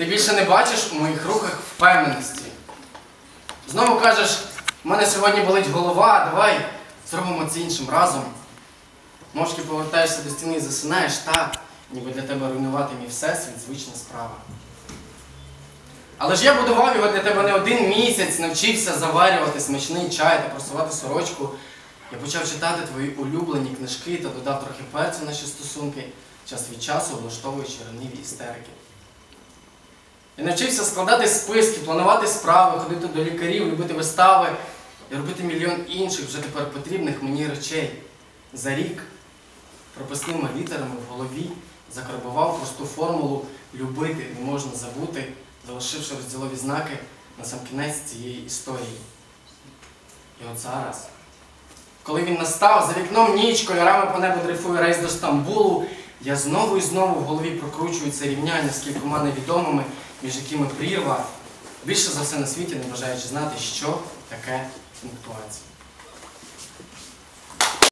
Ти більше не бачиш у моїх рухах впевненості. Знову кажеш, в мене сьогодні болить голова, давай зробимо це іншим разом. Мовчки повертаєшся до стіни і засинаєш так, ніби для тебе руйнувати мій всесвіт звична справа. Але ж я будував його для тебе не один місяць, навчився заварювати смачний чай та просувати сорочку. Я почав читати твої улюблені книжки та додав трохи перцю наші стосунки, час від часу влаштовуючи раниві істерики. Я навчився складати списки, планувати справи, ходити до лікарів, любити вистави і робити мільйон інших вже тепер потрібних мені речей. За рік прописними літерами в голові закарбував просту формулу любити не можна забути, залишивши розділові знаки на сам кінець цієї історії. І от зараз, коли він настав, за вікном ніч, кольорами по небу дрейфує рейс до Стамбулу, я знову і знову в голові прокручую це рівняння з кількома невідомими, між якими прірва, більше за все на світі не бажаючи знати, що таке пунктуація.